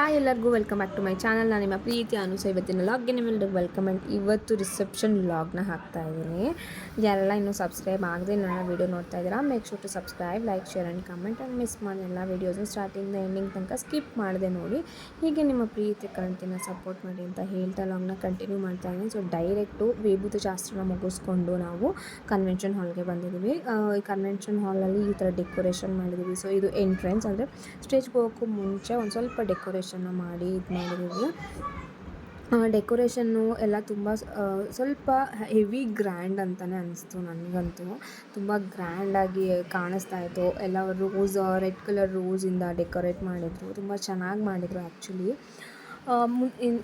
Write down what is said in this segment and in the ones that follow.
Hi ಎಲ್ಲರಿಗೂ welcome back to my channel. ನಾನು ನಿಮ್ಮ ಪ್ರೀತಿ ಅನುಸ. ಇವತ್ತಿನ ಲಾಗ್ಗೆ ನಿಮ್ಮೆಲ್ಲರಿಗೂ ವೆಲ್ಕಮ್ ಆ್ಯಂಡ್ ಇವತ್ತು ರಿಸೆಪ್ಷನ್ ಲಾಗ್ನ ಹಾಕ್ತಾ ಇದ್ದೀನಿ. ಯಾರೆಲ್ಲ ಇನ್ನೂ ಸಬ್ಸ್ಕ್ರೈಬ್ ಆಗದೆ ನನ್ನ ವೀಡಿಯೋ ನೋಡ್ತಾ ಇದ್ದೀರಾ make sure to subscribe like share and comment and miss ಮಾಡಿ ಎಲ್ಲ ವೀಡಿಯೋಸ್ನ ಸ್ಟಾರ್ಟಿಂದ ಎಂಡಿಂಗ್ ತನಕ ಸ್ಕಿಪ್ ಮಾಡಿದೆ ನೋಡಿ. ಹೀಗೆ ನಿಮ್ಮ ಪ್ರೀತಿ ಕಂಟಿನ ಸಪೋರ್ಟ್ ಮಾಡಿ ಅಂತ ಹೇಳ್ತಾ ಲಾಗ್ನ ಕಂಟಿನ್ಯೂ ಮಾಡ್ತಾ ಇದ್ದೀನಿ. ಸೊ ಡೈರೆಕ್ಟು ವಿಭೂತ ಶಾಸ್ತ್ರನ ಮುಗಿಸ್ಕೊಂಡು ನಾವು ಕನ್ವೆನ್ಷನ್ ಹಾಲ್ಗೆ ಬಂದಿದ್ದೀವಿ. ಈ ಕನ್ವೆನ್ಷನ್ ಹಾಲಲ್ಲಿ ಈ ಥರ ಡೆಕೋರೇಷನ್ ಮಾಡಿದ್ದೀವಿ. ಸೊ ಇದು ಎಂಟ್ರೆನ್ಸ್ ಅಂದರೆ ಸ್ಟೇಜ್ಗೆ ಹೋಗೋಕ್ಕೂ ಮುಂಚೆ ಒಂದು ಸ್ವಲ್ಪ ಡೆಕೋರೇಷನ್ನ ಮಾಡಿ ಇದು ಮಾಡಿದ್ದೀವಿ ಡೆಕೋರೇಷನ್ನು ಎಲ್ಲ ತುಂಬ ಸ್ವಲ್ಪ ಹೆವಿ ಗ್ರ್ಯಾಂಡ್ ಅಂತಲೇ ಅನಿಸ್ತು ನನಗಂತೂ. ತುಂಬ ಗ್ರ್ಯಾಂಡಾಗಿ ಕಾಣಿಸ್ತಾ ಇತ್ತು. ಎಲ್ಲ ರೋಸ್, ರೆಡ್ ಕಲರ್ ರೋಸಿಂದ ಡೆಕೋರೇಟ್ ಮಾಡಿದರು. ತುಂಬ ಚೆನ್ನಾಗಿ ಮಾಡಿದರು ಆ್ಯಕ್ಚುಲಿ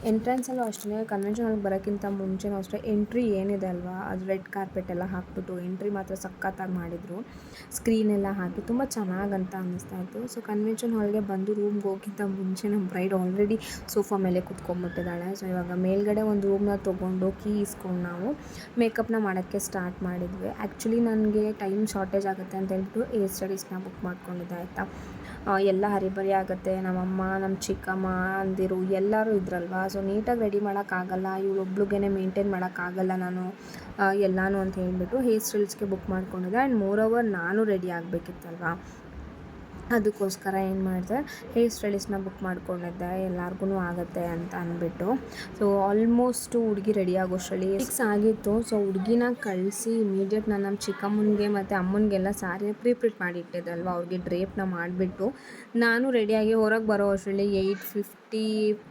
ಎಂಟ್ರೆನ್ಸಲ್ಲೂ ಅಷ್ಟೇ ಕನ್ವೆನ್ಷನ್ ಹಾಲ್ಗೆ ಬರೋಕ್ಕಿಂತ ಮುಂಚೆನೂ ಅಷ್ಟೇ ಎಂಟ್ರಿ ಏನಿದೆ ಅಲ್ವಾ, ಅದು ರೆಡ್ ಕಾರ್ಪೆಟ್ ಎಲ್ಲ ಹಾಕ್ಬಿಟ್ಟು ಎಂಟ್ರಿ ಮಾತ್ರ ಸಖತ್ತಾಗಿ ಮಾಡಿದರು. ಸ್ಕ್ರೀನ್ ಎಲ್ಲ ಹಾಕಿ, ತುಂಬ ಚೆನ್ನಾಗಂತ ಅನ್ನಿಸ್ತಾ ಇತ್ತು. ಸೊ ಕನ್ವೆನ್ಷನ್ ಹಾಲ್ಗೆ ಬಂದು ರೂಮ್ಗೆ ಹೋಗಿಂತ ಮುಂಚೆ ನಮ್ಮ ಬ್ರೈಡ್ ಆಲ್ರೆಡಿ ಸೋಫಾ ಮೇಲೆ ಕುತ್ಕೊಂಡ್ಬಿಟ್ಟಿದ್ದಾಳೆ ಸೊ ಇವಾಗ ಮೇಲ್ಗಡೆ ಒಂದು ರೂಮ್ನ ತೊಗೊಂಡು ಕೀ ಇಸ್ಕೊಂಡು ನಾವು ಮೇಕಪ್ನ ಮಾಡೋಕ್ಕೆ ಸ್ಟಾರ್ಟ್ ಮಾಡಿದ್ವಿ. ಆ್ಯಕ್ಚುಲಿ ನನಗೆ ಟೈಮ್ ಶಾರ್ಟೇಜ್ ಆಗುತ್ತೆ ಅಂತ ಹೇಳ್ಬಿಟ್ಟು ಏರ್ ಸ್ಟಡೀಸ್ನ ಬುಕ್ ಮಾಡ್ಕೊಂಡಿದ್ದೆ, ಆಯಿತಾ? ಎಲ್ಲ ಹರಿಬರಿ ಆಗುತ್ತೆ. ನಮ್ಮಮ್ಮ ನಮ್ಮ ಚಿಕ್ಕಮ್ಮ ಅಂದಿರು ಎಲ್ಲರೂ ಇದ್ರಲ್ವಾ? ಸೊ ನೀಟಾಗಿ ರೆಡಿ ಮಾಡೋಕ್ಕಾಗಲ್ಲ ಇವಳೊಬ್ಳಿಗೆ ಮೇಂಟೈನ್ ಮಾಡೋಕ್ಕಾಗಲ್ಲ ನಾನು ಎಲ್ಲಾನು ಅಂತ ಹೇಳಿಬಿಟ್ಟು ಹೇರ್ ಸ್ಟೈಲ್ಸ್ಗೆ ಬುಕ್ ಮಾಡ್ಕೊಂಡಿದ್ದೆ. ಆ್ಯಂಡ್ ಮೋರ್ ಓವರ್ ನಾನು ರೆಡಿ ಆಗಬೇಕಿತ್ತಲ್ವಾ? ಅದಕ್ಕೋಸ್ಕರ ಏನು ಮಾಡಿದೆ ಹೇರ್ ಸ್ಟೈಲಿಸ್ಟ್ನ ಬುಕ್ ಮಾಡ್ಕೊಂಡಿದ್ದೆ ಎಲ್ಲರಿಗೂ ಆಗುತ್ತೆ ಅಂತ ಅಂದ್ಬಿಟ್ಟು. ಸೊ ಆಲ್ಮೋಸ್ಟು ಹುಡುಗಿ ರೆಡಿ ಆಗೋಷ್ಟರಲ್ಲಿ ಫಿಕ್ಸ್ ಆಗಿತ್ತು. ಸೊ ಹುಡುಗಿನ ಕಳಿಸಿ ಇಮಿಡಿಯೇಟ್ ನಾನು ನಮ್ಮ ಚಿಕ್ಕಮ್ಮನಿಗೆ ಮತ್ತು ಅಮ್ಮನಿಗೆಲ್ಲ ಸಾರಿ ಪ್ರಿಪ್ರಿಟ್ ಮಾಡಿ ಇಟ್ಟಿದ್ದಲ್ವ ಅವ್ರಿಗೆ ಡ್ರೇಪ್ನ ಮಾಡಿಬಿಟ್ಟು. ನಾನು ರೆಡಿಯಾಗಿ ಹೊರಗೆ ಬರೋ ಅಷ್ಟರಲ್ಲಿ ಏಯ್ಟ್ ಫಿಫ್ಟಿ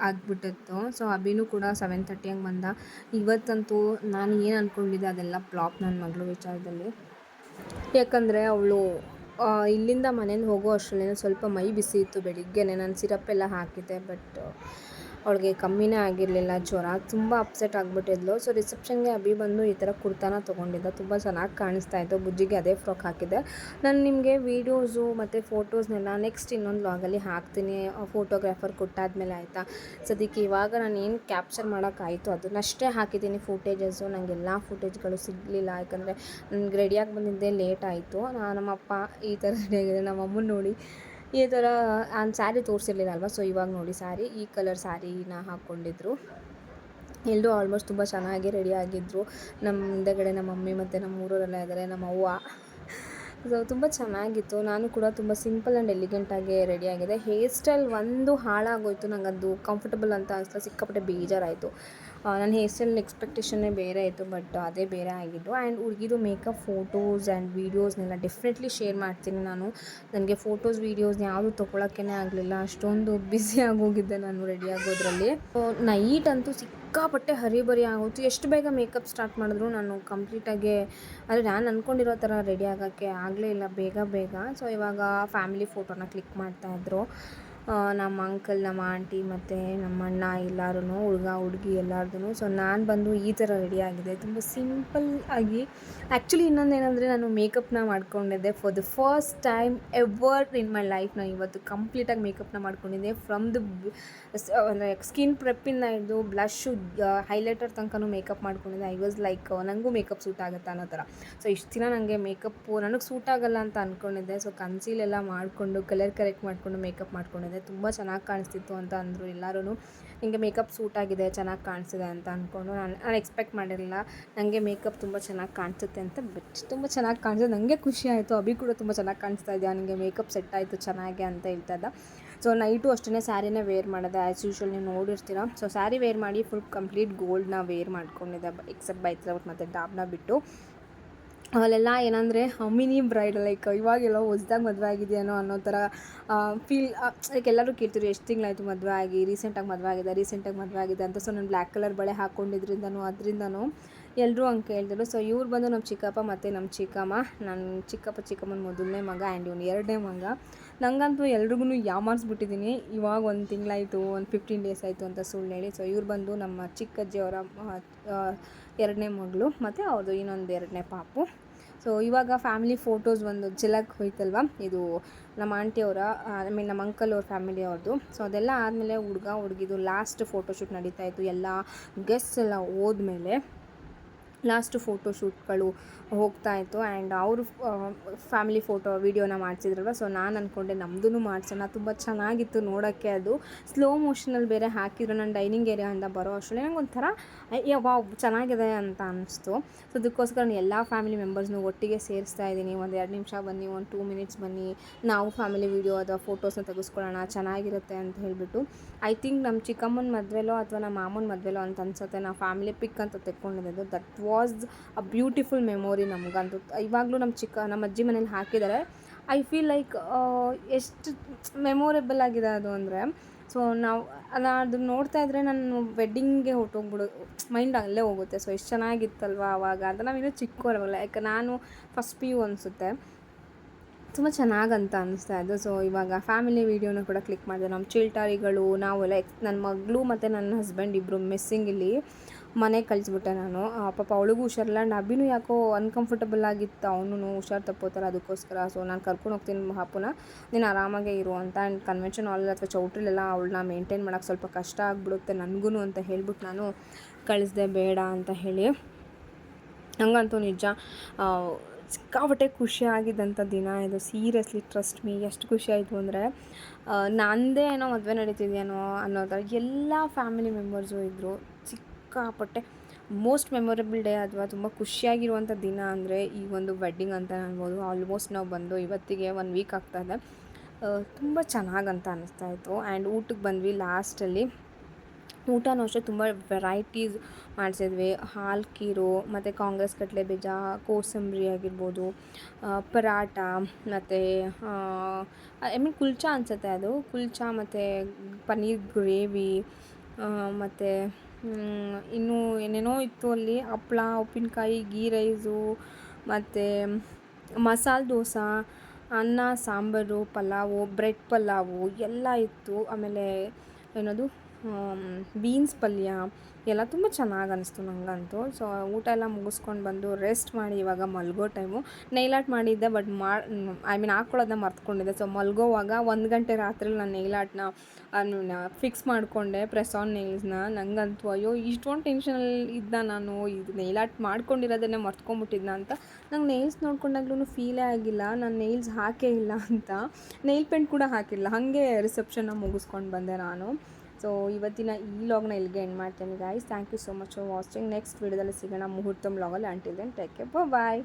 ಆಗಿಬಿಟ್ಟಿತ್ತು. ಸೊ ಅಭಿನೂ ಕೂಡ ಸೆವೆನ್ ತರ್ಟಿ ಹಂಗೆ ಬಂದ. ಇವತ್ತಂತೂ ನಾನು ಏನು ಅಂದ್ಕೊಂಡಿದ್ದೆ ಅದೆಲ್ಲ ಪ್ಲಾಪ್ ನನ್ನ ಮಗಳು ವಿಚಾರದಲ್ಲಿ. ಯಾಕಂದರೆ ಅವಳು ಇಲ್ಲಿಂದ ಮನೆಯಿಂದ ಹೋಗೋ ಅಷ್ಟರಲ್ಲೇ ಸ್ವಲ್ಪ ಮೈ ಬಿಸಿ ಇತ್ತು ಬೆಳಿಗ್ಗೆನೇ ನಾನು ಸಿರಪ್ ಎಲ್ಲ ಹಾಕಿದ್ದೆ ಬಟ್ ಅವಳಿಗೆ ಕಮ್ಮಿನೇ ಆಗಿರಲಿಲ್ಲ. ಜ್ವರ ತುಂಬ ಅಪ್ಸೆಟ್ ಆಗಿಬಿಟ್ಟಿದ್ಲು. ಸೊ ರಿಸೆಪ್ಷನ್ಗೆ ಅಭಿ ಬಂದು ಈ ಥರ ಕುರ್ತಾನ ತೊಗೊಂಡಿದ್ದ. ತುಂಬ ಚೆನ್ನಾಗಿ ಕಾಣಿಸ್ತಾ ಇತ್ತು. ಬುಜ್ಜಿಗೆ ಅದೇ ಫ್ರಾಕ್ ಹಾಕಿದೆ ನಾನು ನಿಮಗೆ ವೀಡಿಯೋಸು ಮತ್ತು ಫೋಟೋಸ್ನೆಲ್ಲ ನೆಕ್ಸ್ಟ್ ಇನ್ನೊಂದು ವ್ಲಾಗಲ್ಲಿ ಹಾಕ್ತೀನಿ. ಫೋಟೋಗ್ರಾಫರ್ ಕೊಟ್ಟಾದ್ಮೇಲೆ ಆಯಿತಾ? ಸದ್ಯಕ್ಕೆ ಇವಾಗ ನಾನು ಏನು ಕ್ಯಾಪ್ಚರ್ ಮಾಡೋಕ್ಕಾಯಿತು ಅದನ್ನಷ್ಟೇ ಹಾಕಿದ್ದೀನಿ ಫೂಟೇಜಸ್ಸು ನನಗೆ ಎಲ್ಲ ಫುಟೇಜ್ಗಳು ಸಿಗಲಿಲ್ಲ. ಯಾಕಂದರೆ ನನಗೆ ರೆಡಿಯಾಗಿ ಬಂದಿದ್ದೆ ಲೇಟ್ ಆಯಿತು. ನಮ್ಮಪ್ಪ ಈ ಥರ ರೆಡಿಯಾಗಿದೆ ನಮ್ಮಮ್ಮನ ನೋಡಿ ಈ ಥರ ನಾನು ಸ್ಯಾರಿ ತೋರಿಸಿರ್ಲಿಲ್ಲ ಅಲ್ವಾ ಸೊ ಇವಾಗ ನೋಡಿ ಸ್ಯಾರಿ, ಈ ಕಲರ್ ಸ್ಯಾರಿನ ಹಾಕ್ಕೊಂಡಿದ್ರು. ಎಲ್ಲರೂ ಆಲ್ಮೋಸ್ಟ್ ತುಂಬ ಚೆನ್ನಾಗಿ ರೆಡಿ ಆಗಿದ್ದರು ನಮ್ಮ ಹಿಂದೆಗಡೆ ನಮ್ಮ ಮಮ್ಮಿ ಮತ್ತು ನಮ್ಮ ಊರವರೆಲ್ಲ ಇದ್ದಾರೆ ನಮ್ಮ ಅವ್ವ. ಸೊ ತುಂಬ ಚೆನ್ನಾಗಿತ್ತು. ನಾನು ಕೂಡ ತುಂಬ ಸಿಂಪಲ್ ಆ್ಯಂಡ್ ಎಲಿಗೆಂಟಾಗಿ ಆಗಿದೆ ಹೇರ್ ಸ್ಟೈಲ್ ಒಂದು ಹಾಳಾಗೋಯ್ತು. ಅದು ಕಂಫರ್ಟಬಲ್ ಅಂತ ಅನಿಸ್ತಾ. ಸಿಕ್ಕಾಪಟ್ಟೆ ಬೇಜಾರಾಯಿತು. ನನ್ನ ಹೇರ್ ಸ್ಟೈಲ್ ಎಕ್ಸ್ಪೆಕ್ಟೇಷನ್ನೇ ಬೇರೆ ಇತ್ತು ಬಟ್ ಅದೇ ಬೇರೆ ಆಗಿದ್ದು. ಆ್ಯಂಡ್ ಹುಡುಗಿದು ಮೇಕಪ್ ಫೋಟೋಸ್ ಆ್ಯಂಡ್ ವೀಡಿಯೋಸ್ನೆಲ್ಲ ಡೆಫಿನೆಟ್ಲಿ ಶೇರ್ ಮಾಡ್ತೀನಿ ನಾನು. ನನಗೆ ಫೋಟೋಸ್ ವೀಡಿಯೋಸ್ ಯಾವುದು ತೊಗೊಳಕ್ಕೇ ಆಗಲಿಲ್ಲ. ಅಷ್ಟೊಂದು ಬ್ಯುಸಿ ಆಗೋಗಿದ್ದೆ ನಾನು ರೆಡಿ ಆಗೋದ್ರಲ್ಲಿ. ನೈಟ್ ಅಂತೂ ಸಿಕ್ಕಾಪಟ್ಟೆ ಹರಿಬರಿ ಆಗೋಯ್ತು. ಎಷ್ಟು ಬೇಗ ಮೇಕಪ್ ಸ್ಟಾರ್ಟ್ ಮಾಡಿದ್ರು ನಾನು ಕಂಪ್ಲೀಟಾಗಿ ಅಂದರೆ ನಾನು ಅಂದ್ಕೊಂಡಿರೋ ಥರ ರೆಡಿ ಆಗೋಕ್ಕೆ ಆಗಲೇ ಇಲ್ಲ, ಬೇಗ ಬೇಗ. ಸೊ ಇವಾಗ ಫ್ಯಾಮಿಲಿ ಫೋಟೋನ ಕ್ಲಿಕ್ ಮಾಡ್ತಾಯಿದ್ರು ನಮ್ಮ ಅಂಕಲ್, ನಮ್ಮ ಆಂಟಿ ಮತ್ತು ನಮ್ಮ ಅಣ್ಣ ಎಲ್ಲರೂ ಹುಡುಗ, ಹುಡುಗಿ ಎಲ್ಲಾರ್ದು ಸೊ ನಾನು ಬಂದು ಈ ಥರ ರೆಡಿ ಆಗಿದೆ ತುಂಬ ಸಿಂಪಲ್ ಆಗಿ. ಆ್ಯಕ್ಚುಲಿ ಇನ್ನೊಂದು ಏನಂದರೆ ನಾನು ಮೇಕಪ್ನ ಮಾಡ್ಕೊಂಡಿದ್ದೆ for the first time ever in my life ನಾನು ಇವತ್ತು ಕಂಪ್ಲೀಟಾಗಿ ಮೇಕಪ್ನ ಮಾಡ್ಕೊಂಡಿದ್ದೆ. ಫ್ರಮ್ ದ ಅಂದರೆ ಸ್ಕಿನ್ ಪ್ರೆಪ್ಪಿಂದ ಹಿಡಿದು ಬ್ಲಷು ಹೈಲೈಟರ್ ತನಕನೂ ಮೇಕಪ್ ಮಾಡ್ಕೊಂಡಿದ್ದೆ. ಐ ವಾಸ್ ಲೈಕ್ ನನಗೂ ಮೇಕಪ್ ಸೂಟ್ ಆಗುತ್ತೆ? ಅನ್ನೋ ಥರ ಸೊ ಇಷ್ಟು ದಿನ ನನಗೆ ಮೇಕಪ್ಪು ನನಗೆ ಸೂಟ್ ಆಗಲ್ಲ ಅಂತ ಅಂದ್ಕೊಂಡಿದ್ದೆ ಸೊ ಕನ್ಸೀಲೆಲ್ಲ ಮಾಡಿಕೊಂಡು ಕಲರ್ ಕರೆಕ್ಟ್ ಮಾಡಿಕೊಂಡು ಮೇಕಪ್ ಮಾಡ್ಕೊಂಡಿದ್ದೆ. ತುಂಬ ಚೆನ್ನಾಗಿ ಕಾಣಿಸ್ತಿತ್ತು ಅಂತ ಅಂದರು ಎಲ್ಲರೂ ನಿಮಗೆ ಮೇಕಪ್ ಸೂಟ್ ಆಗಿದೆ, ಚೆನ್ನಾಗಿ ಕಾಣಿಸಿದೆ ಅಂತ ಅಂದ್ಕೊಂಡು ನಾನು ನಾನು ಎಕ್ಸ್ಪೆಕ್ಟ್ ಮಾಡಿರಲಿಲ್ಲ. ನನಗೆ ಮೇಕಪ್ ತುಂಬ ಚೆನ್ನಾಗಿ ಕಾಣಿಸುತ್ತೆ ಅಂತ ಬಟ್ ತುಂಬ ಚೆನ್ನಾಗಿ ಕಾಣಿಸಿದೆ ನನಗೆ ಖುಷಿ ಆಯಿತು. ಅಭಿ ಕೂಡ ತುಂಬ ಚೆನ್ನಾಗಿ ಕಾಣಿಸ್ತಾ ಇದೆಯಾ? ನನಗೆ ಮೇಕಪ್ ಸೆಟ್ ಆಯಿತು ಚೆನ್ನಾಗಿ ಅಂತ ಹೇಳ್ತಾ ಇದ್ದ. ಸೊ ನೈಟು ಅಷ್ಟೇ ಸ್ಯಾರಿನೇ ವೇರ್ ಮಾಡಿದೆ. ಆ್ಯಸ್ ಯೂಶ್ವಲ್ ನೀವು ನೋಡಿರ್ತೀರ. ಸೊ ಸ್ಯಾರಿ ವೇರ್ ಮಾಡಿ ಫುಲ್ ಕಂಪ್ಲೀಟ್ ಗೋಲ್ಡ್ನ ವೇರ್ ಮಾಡ್ಕೊಂಡಿದ್ದೆ. ಎಕ್ಸೆಪ್ಟ್ ಬೈತ್ ಮತ್ತು ಡಾಬ್ನ ಬಿಟ್ಟು. ಅಲ್ಲೆಲ್ಲ ಏನಂದರೆ ಮಿನಿ ಬ್ರೈಡ್ ಲೈಕ್ ಇವಾಗೆಲ್ಲ ಹೊಸ್ದಾಗಿ ಮದುವೆ ಆಗಿದೆಯೇನೋ ಅನ್ನೋ ಥರ ಫೀಲ್ ಲೈಕ್ ಎಲ್ಲರೂ ಕೇಳ್ತೀರಿ ಎಷ್ಟು ತಿಂಗಳಾಯಿತು ಮದುವೆ ಆಗಿ? ರೀಸೆಂಟಾಗಿ ಮದುವೆ ಆಗಿದೆ ರೀಸೆಂಟಾಗಿ ಮದುವೆ ಆಗಿದೆ ಅಂತ. ಸೊ ನಾನು ಬ್ಲ್ಯಾಕ್ ಕಲರ್ ಬಳೆ ಹಾಕ್ಕೊಂಡಿದ್ರಿಂದನೂ ಅದರಿಂದನೂ ಎಲ್ಲರೂ ಹಂಗೆ ಕೇಳಿದ್ರು ಸೊ ಇವ್ರು ಬಂದು ನಮ್ಮ ಚಿಕ್ಕಪ್ಪ ಮತ್ತು ನಮ್ಮ ಚಿಕ್ಕಮ್ಮ ನನ್ನ ಚಿಕ್ಕಪ್ಪ, ಚಿಕ್ಕಮ್ಮನ ಮೊದಲನೇ ಮಗ ಆ್ಯಂಡ್ ಇವನು ಎರಡನೇ ಮಗ. ನಂಗಂತೂ ಎಲ್ರಿಗೂ ಯಾಮಾರಿಸ್ಬಿಟ್ಟಿದ್ದೀನಿ ಇವಾಗ ಒಂದು ತಿಂಗಳಾಯಿತು, ಒಂದು ಫಿಫ್ಟೀನ್ ಡೇಸ್ ಆಯಿತು ಅಂತ ಸುಳ್ಳು ಹೇಳಿ. ಸೊ ಇವ್ರು ಬಂದು ನಮ್ಮ ಚಿಕ್ಕಜ್ಜಿಯವರ ಎರಡನೇ ಮಗಳು ಮತ್ತು ಅವ್ರದ್ದು ಇನ್ನೊಂದು ಎರಡನೇ ಪಾಪು. ಸೊ ಇವಾಗ ಫ್ಯಾಮಿಲಿ ಫೋಟೋಸ್ ಒಂದು ಝಲಕ್ ಹೋಯ್ತಲ್ವ? ಇದು ನಮ್ಮ ಆಂಟಿಯವರ ಐ ಮೀನ್ ನಮ್ಮ ಅಂಕಲ್ ಅವ್ರ ಫ್ಯಾಮಿಲಿ ಅವ್ರದ್ದು ಸೊ ಅದೆಲ್ಲ ಆದಮೇಲೆ ಹುಡುಗ, ಹುಡುಗಿದು ಲಾಸ್ಟ್ ಫೋಟೋಶೂಟ್ ನಡೀತಾ ಇತ್ತು. ಎಲ್ಲ ಗೆಸ್ಟ್ ಎಲ್ಲ ಹೋದ್ಮೇಲೆ ಲಾಸ್ಟ್ ಫೋಟೋ ಶೂಟ್ಗಳು ಹೋಗ್ತಾ ಇತ್ತು ಆ್ಯಂಡ್ ಅವರು ಫ್ಯಾಮಿಲಿ ಫೋಟೋ ವೀಡಿಯೋನ ಮಾಡಿಸಿದ್ರಲ್ವ? ಸೊ ನಾನು ಅಂದ್ಕೊಂಡೆ ನಮ್ಮದೂ ಮಾಡಿಸೋಣ. ತುಂಬ ಚೆನ್ನಾಗಿತ್ತು ನೋಡೋಕ್ಕೆ ಅದು. ಸ್ಲೋ ಮೋಷನಲ್ಲಿ ಬೇರೆ ಹಾಕಿದ್ರು. ನಾನು ಡೈನಿಂಗ್ ಏರಿಯಾಯಿಂದ ಬರೋ ಅಷ್ಟರಲ್ಲಿ ನಂಗೆ ಒಂಥರ ವಾವ್, ಚೆನ್ನಾಗಿದೆ ಅಂತ ಅನ್ನಿಸ್ತು ಸೊ ಅದಕ್ಕೋಸ್ಕರ ನಾನು ಎಲ್ಲ ಫ್ಯಾಮಿಲಿ ಮೆಂಬರ್ಸ್ನು ಒಟ್ಟಿಗೆ ಸೇರಿಸ್ತಾ ಇದ್ದೀನಿ. ಒಂದು ಎರಡು ನಿಮಿಷ ಬನ್ನಿ, ಒಂದು ಟೂ ಮಿನಿಟ್ಸ್ ಬನ್ನಿ. ನಾವು ಫ್ಯಾಮಿಲಿ ವೀಡಿಯೋ ಅಥವಾ ಫೋಟೋಸ್ನ ತೆಗೆಸ್ಕೊಳ್ಳೋಣ. ಚೆನ್ನಾಗಿರುತ್ತೆ ಅಂತ ಹೇಳಿಬಿಟ್ಟು. ಐ ಥಿಂಕ್ ನಮ್ಮ ಚಿಕ್ಕಮ್ಮನ ಮದುವೆಲೋ ಅಥವಾ ನಮ್ಮ ಮಾಮನ ಮದುವೆಲೋ ಅಂತ ಅನ್ಸುತ್ತೆ. ನಾವು ಫ್ಯಾಮಿಲಿ ಪಿಕ್ ಅಂತ ತೆಕ್ಕೊಂಡಿದ್ದು that was a beautiful memory ನಮಗಂತೂ. ಇವಾಗಲೂ ನಮ್ಮ ಚಿಕ್ಕ, ನಮ್ಮ ಅಜ್ಜಿ ಮನೇಲಿ ಹಾಕಿದ್ದಾರೆ. ಐ ಫೀಲ್ ಲೈಕ್ ಎಷ್ಟು ಮೆಮೊರೇಬಲ್ ಆಗಿದೆ ಅದು ಅಂದರೆ, ಸೊ ನಾವು ಅಲ್ಲ ಅದನ್ನ ನೋಡ್ತಾ ಇದ್ದರೆ ನಾನು ವೆಡ್ಡಿಂಗ್ಗೆ ಹೊರ್ಟೋಗ್ಬಿಡೋ, ಮೈಂಡ್ ಅಲ್ಲೇ ಹೋಗುತ್ತೆ. ಸೊ ಎಷ್ಟು ಚೆನ್ನಾಗಿತ್ತಲ್ವ ಆವಾಗ ಅಂತ ನಾವಿನ್ನೂ ಚಿಕ್ಕವರಲ್ಲ ಯಾಕೆ ನಾನು ಫಸ್ಟ್ ಪಿ ಯು ಅನಿಸುತ್ತೆ. ತುಂಬ ಚೆನ್ನಾಗಂತ ಅನ್ನಿಸ್ತಾ ಇದ್ದು. ಸೊ ಇವಾಗ ಫ್ಯಾಮಿಲಿ ವೀಡಿಯೋನ ಕೂಡ ಕ್ಲಿಕ್ ಮಾಡಿದೆ. ನಮ್ಮ ಚಿಲ್ಟಾರಿಗಳು, ನಾವೆಲ್ಲ ನನ್ನ ಮಗಳು ಮತ್ತು ನನ್ನ ಹಸ್ಬೆಂಡ್ ಇಬ್ಬರು ಮಿಸ್ಸಿಂಗ್ ಇಲ್ಲಿ. ಮನೆಗೆ ಕಳಿಸ್ಬಿಟ್ಟೆ ನಾನು. ಪಾಪ ಅವಳಿಗೂ ಹುಷಾರಿಲ್ಲ. ನಬಿನೂ ಯಾಕೋ ಅನ್ಕಂಫರ್ಟಬಲ್ ಆಗಿತ್ತು. ಅವನು ಹುಷಾರು ತಪ್ಪೋತಾರೆ ಅದಕ್ಕೋಸ್ಕರ. ಸೊ ನಾನು ಕರ್ಕೊಂಡು ಹೋಗ್ತೀನಿ ಹಾಪುನ ನೀನು ಆರಾಮಾಗೆ ಇರು ಅಂತ. ಆ್ಯಂಡ್ ಕನ್ವೆನ್ಷನ್ ಹಾಲ್ ಅಥವಾ ಚೌಟ್ರಿಲೆಲ್ಲ ಅವಳನ್ನ ಮೇಂಟೈನ್ ಮಾಡೋಕ್ಕೆ ಸ್ವಲ್ಪ ಕಷ್ಟ ಆಗಿಬಿಡುತ್ತೆ ನನಗೂ ಅಂತ ಹೇಳ್ಬಿಟ್ಟು ನಾನು ಕಳಿಸ್ದೆ ಬೇಡ ಅಂತ ಹೇಳಿ. ಹಂಗಂತೂ ನಿಜ. ಸಿಕ್ಕಾಪಟ್ಟೆ ಸಿಕ್ಕಾಪಟ್ಟೆ ಖುಷಿಯಾಗಿದ್ದಂಥ ದಿನ ಇದು. ಸೀರಿಯಸ್ಲಿ ಟ್ರಸ್ಟ್ ಮೀ ಎಷ್ಟು ಖುಷಿ ಆಯಿತು ಅಂದರೆ ನಂದೇ ಏನೋ ಮದುವೆ ನಡೀತಿದೆಯೇನೋ ಅನ್ನೋ ಥರ ಎಲ್ಲ ಫ್ಯಾಮಿಲಿ ಮೆಂಬರ್ಸು ಇದ್ದರು ಸಿಕ್ಕಾಪಟ್ಟೆ ಮೋಸ್ಟ್ ಮೆಮೊರೇಬಲ್ ಡೇ ಅಥವಾ ತುಂಬ ಖುಷಿಯಾಗಿರುವಂಥ ದಿನ ಅಂದರೆ ಈ ಒಂದು ವೆಡ್ಡಿಂಗ್ ಅಂತ ಅನ್ಬೋದು. ಆಲ್ಮೋಸ್ಟ್ ನಾವು ಬಂದು ಇವತ್ತಿಗೆ ಒನ್ ವೀಕ್ ಆಗ್ತಾಯಿದೆ ತುಂಬ ಚೆನ್ನಾಗಂತ ಅನ್ನಿಸ್ತಾ ಇತ್ತು. ಆ್ಯಂಡ್ ಊಟಕ್ಕೆ ಬಂದ್ವಿ ಲಾಸ್ಟಲ್ಲಿ ಊಟನೂ ಅಷ್ಟೇ ತುಂಬ ವೆರೈಟೀಸ್ ಮಾಡಿಸಿದ್ವಿ. ಹಾಲು ಕೀರು ಮತ್ತು ಕಾಂಗ್ರೆಸ್ ಕಡಲೆ ಬೀಜ, ಕೋಸಂಬರಿ ಆಗಿರ್ಬೋದು ಪರಾಟ ಮತ್ತು ಐ ಮೀನ್ ಕುಲ್ಚಾ ಅನಿಸುತ್ತೆ ಅದು. ಕುಲ್ಚಾ ಮತ್ತು ಪನ್ನೀರ್ ಗ್ರೇವಿ ಮತ್ತು ಇನ್ನೂ ಏನೇನೋ ಇತ್ತು ಅಲ್ಲಿ. ಹಪ್ಳ, ಉಪ್ಪಿನಕಾಯಿ, ಗೀ ರೈಸು, ಮತ್ತು ಮಸಾಲೆ ದೋಸೆ, ಅನ್ನ, ಸಾಂಬಾರು, ಪಲಾವು, ಬ್ರೆಡ್ ಪಲಾವು ಎಲ್ಲ ಇತ್ತು. ಆಮೇಲೆ ಏನದು? ಬೀನ್ಸ್ ಪಲ್ಯ ಎಲ್ಲ ತುಂಬ ಚೆನ್ನಾಗಿ ಅನಿಸ್ತು ನನಗಂತೂ ಸೊ ಊಟ ಎಲ್ಲ ಮುಗಿಸ್ಕೊಂಡು ಬಂದು ರೆಸ್ಟ್ ಮಾಡಿ ಇವಾಗ ಮಲ್ಗೋ ಟೈಮು ನೈಲ್ ಆರ್ಟ್ ಮಾಡಿದ್ದೆ ಬಟ್ ಮಾ ಐ ಮೀನ್ ಹಾಕ್ಕೊಳ್ಳೋದನ್ನ ಮರ್ತ್ಕೊಂಡಿದ್ದೆ. ಸೊ ಮಲ್ಗೋವಾಗ ಒಂದು ಗಂಟೆ ರಾತ್ರಿ ನಾನು ನೈಲ್ ಆರ್ಟ್ನ ಫಿಕ್ಸ್ ಮಾಡಿಕೊಂಡೆ ಪ್ರೆಸ್ ಆನ್ ನೈಲ್ಸ್ನ ನನಗಂತೂ ಅಯ್ಯೋ, ಇಷ್ಟೊಂದು ಟೆನ್ಷನಲ್ಲಿ ಇದ್ದ ನಾನು. ಇದು ನೈಲ್ ಆರ್ಟ್ ಮಾಡ್ಕೊಂಡಿರೋದನ್ನೇ ಮರ್ತ್ಕೊಂಬಿಟ್ಟಿದ್ನ ಅಂತ. ನಂಗೆ ನೈಲ್ಸ್ ನೋಡ್ಕೊಂಡಾಗ್ಲೂ ಫೀಲೇ ಆಗಿಲ್ಲ. ನಾನು ನೈಲ್ಸ್ ಹಾಕೇ ಇಲ್ಲ ಅಂತ. ನೈಲ್ ಪೇಂಟ್ ಕೂಡ ಹಾಕಿಲ್ಲ. ಹಾಗೆ ರಿಸೆಪ್ಷನ್ನ ಮುಗಿಸ್ಕೊಂಡು ಬಂದೆ ನಾನು. ಸೊ ಇವತ್ತಿನ ಈ ಲಾಗ್ನ ಇಲ್ಲಿಗೆ ಎಂಡ್ ಮಾಡ್ತೇನೆ guys thank you so much for watching next ವೀಡಿಯೋದಲ್ಲಿ ಸಿಗೋಣ, ಮುಹೂರ್ತಮ್ ಲಾಗಲ್ಲಿ until then take care bye